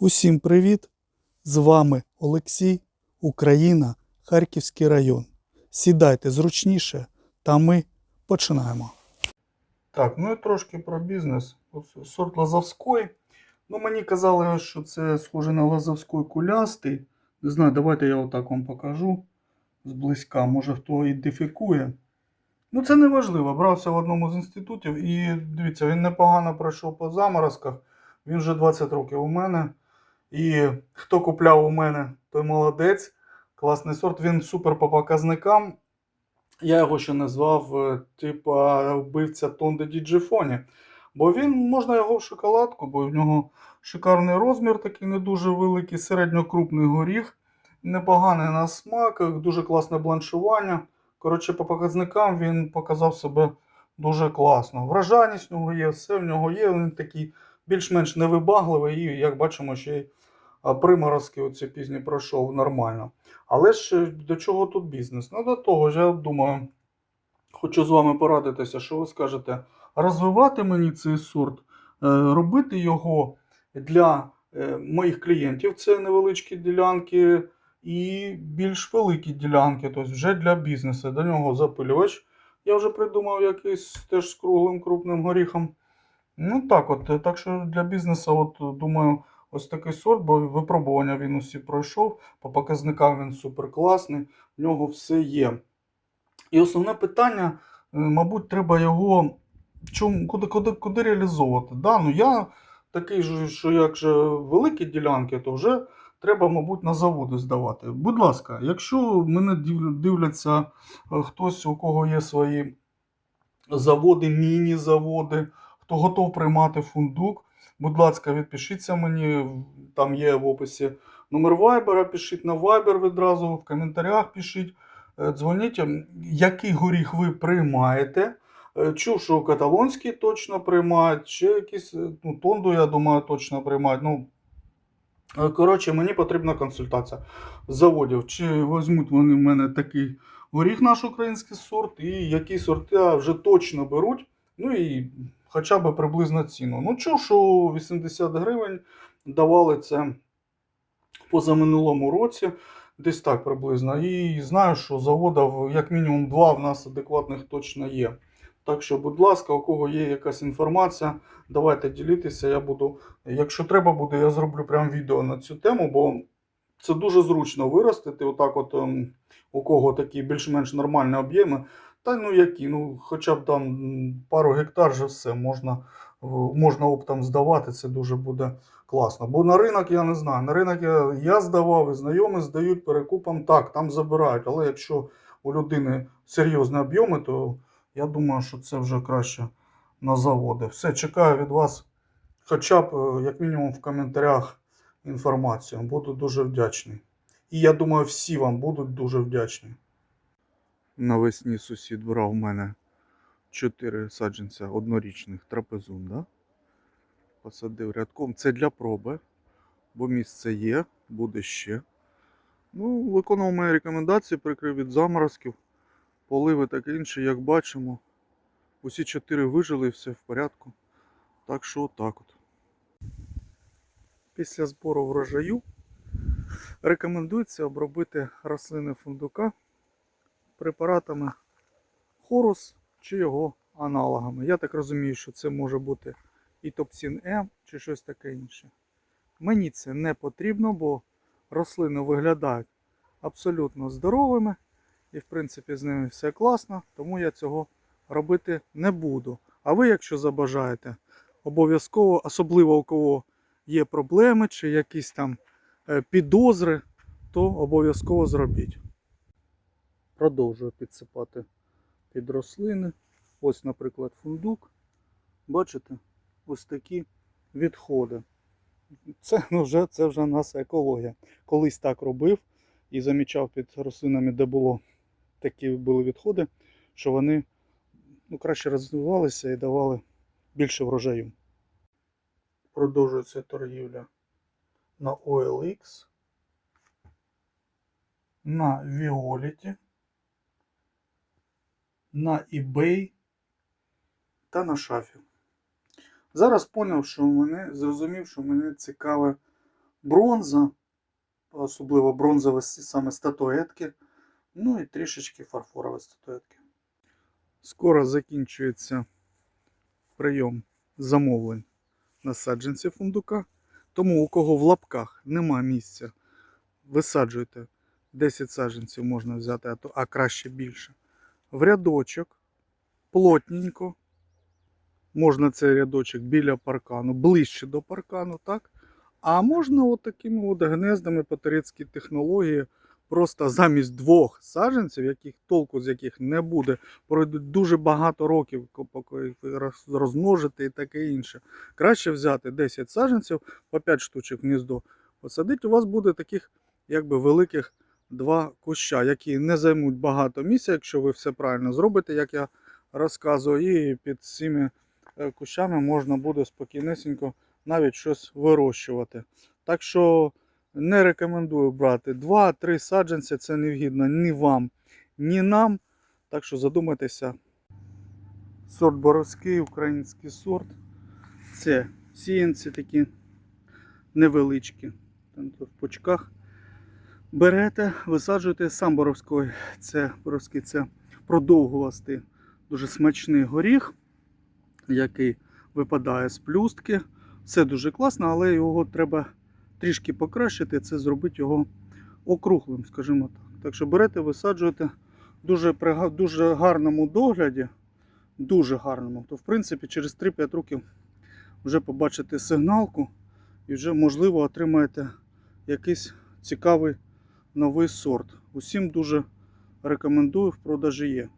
Усім привіт! З вами Олексій, Україна, Харківський район. Сідайте зручніше, та ми починаємо. Так, ну і трошки про бізнес. Сорт Лазовський. Ну, мені казали, що це схоже на Лазовський кулястий. Не знаю, давайте я отак вам покажу зблизька. Може хто ідентифікує. Ну, це не важливо. Брався в одному з інститутів і дивіться, він непогано пройшов по заморозках. Він вже 20 років у мене. І хто купляв у мене, той молодець. Класний сорт. Він супер по показникам. Я його ще назвав, е, типа, вбивця Тонде Діджифоні. Бо він можна його в шоколадку, бо в нього шикарний розмір, такий не дуже великий, середньокрупний горіх, непоганий на смак, дуже класне бланшування. Коротше, по показникам він показав себе дуже класно. Вражайність в нього є, все в нього є. Він такий більш-менш невибагливий і, як бачимо, ще й приморозки оці пізні пройшов нормально. Але ж е, до чого тут бізнес? Ну, до того ж, я думаю, хочу з вами порадитися, що ви скажете, розвивати мені цей сорт, е, робити його для е, моїх клієнтів, це невеличкі ділянки і більш великі ділянки, тобто вже для бізнесу. До нього запилювач. Я вже придумав якийсь теж з круглим крупним горіхом. Ну так, от, е, так що для бізнесу, от думаю, ось такий сорт, бо випробування він усі пройшов, по показникам він супер класний, в нього все є. І основне питання, е, мабуть, треба його чому, куди, куди, куди реалізовувати. Да, ну я такий що як же великі ділянки, то вже треба, мабуть, на заводи здавати. Будь ласка, якщо мене дивляться е, хтось, у кого є свої заводи, міні-заводи, хто готов приймати фундук, будь ласка, відпишіться мені, там є в описі номер Вайбера, пишіть на Viber відразу, в коментарях пишіть, е, дзвоніть, який горіх ви приймаєте. Е, Чув, що каталонський точно приймають, ще якісь, е, ну, тонду, я думаю, точно приймають. Ну, коротше, мені потрібна консультація з заводів. Чи візьмуть вони в мене такий горіх, наш український сорт, і які сорти вже точно беруть. Ну і хоча б приблизно ціну. Ну, чув, що 80 гривень давали це позаминулому році, десь так приблизно. І знаю, що заводів як мінімум два в нас адекватних точно є. Так що, будь ласка, у кого є якась інформація, давайте ділітися. Я буду, якщо треба буде, я зроблю прям відео на цю тему, бо це дуже зручно виростити. Отак, от ем, у кого такі більш-менш нормальні об'єми. Та ну які, ну хоча б там пару гектар вже все можна, можна оптом здавати, це дуже буде класно. Бо на ринок я не знаю. На ринок я, я здавав і знайомі здають перекупом. Так, там забирають. Але якщо у людини серйозні об'єми, то я думаю, що це вже краще на заводи. Все, чекаю від вас, хоча б, е, як мінімум, в коментарях інформацію. Буду дуже вдячний. І я думаю, всі вам будуть дуже вдячні. Навесні сусід брав в мене чотири саджанця однорічних трапезун, посадив рядком. Це для проби, бо місце є, буде ще. Ну, виконав мої рекомендації, прикрив від заморозків, поливи таке інше, як бачимо. Усі чотири вижили, все в порядку. Так що так от. Після збору врожаю рекомендується обробити рослини фундука препаратами Хорус чи його аналогами. Я так розумію, що це може бути і Топсін М чи щось таке інше. Мені це не потрібно, бо рослини виглядають абсолютно здоровими і, в принципі, з ними все класно, тому я цього робити не буду. А ви, якщо забажаєте, обов'язково, особливо у кого є проблеми чи якісь там е, підозри, то обов'язково зробіть. Продовжую підсипати під рослини. Ось, наприклад, фундук. Бачите, ось такі відходи. Це ну, вже, це вже нас екологія. Колись так робив і замічав під рослинами, де було такі були відходи, що вони ну, краще розвивалися і давали більше врожаю. Продовжується торгівля на OLX, на Violet, на eBay та на шафі. Зараз поняв, що мене зрозумів, що мене цікаве бронза, особливо бронзові саме статуетки, ну і трішечки фарфорові статуетки. Скоро закінчується прийом замовлень на саджанці фундука. Тому у кого в лапках нема місця, висаджуйте 10 саджанців можна взяти, а краще більше. В рядочок, плотненько. Можна цей рядочок біля паркану, ближче до паркану, так? А можна от такими от гнездами по турецькій технології, просто замість двох саджанців, яких толку з яких не буде, пройдуть дуже багато років, поки їх ви роз- розмножите і таке інше. Краще взяти 10 саджанців по 5 штучок гніздо. Посадити у вас буде таких якби великих два куща, які не займуть багато місця, якщо ви все правильно зробите, як я розказую, і під цими е, кущами можна буде спокійнесенько навіть щось вирощувати. Так що не рекомендую брати 2-3 саджанці, це невгідно ні вам, ні нам. Так що задумайтеся. Сорт боровський, український сорт. Це сіянці такі невеличкі. Там в пучках. Берете, висаджуєте сам боровський. Це боровський це продовгувастий, дуже смачний горіх, який випадає з плюстки. Це дуже класно, але його треба трішки покращити. Це зробити його округлим, скажімо так. Так що берете, висаджуєте дуже при дуже гарному догляді, дуже гарному, то в принципі через 3-5 років вже побачите сигналку і вже можливо отримаєте якийсь цікавий новий сорт. Усім дуже рекомендую в продажі є.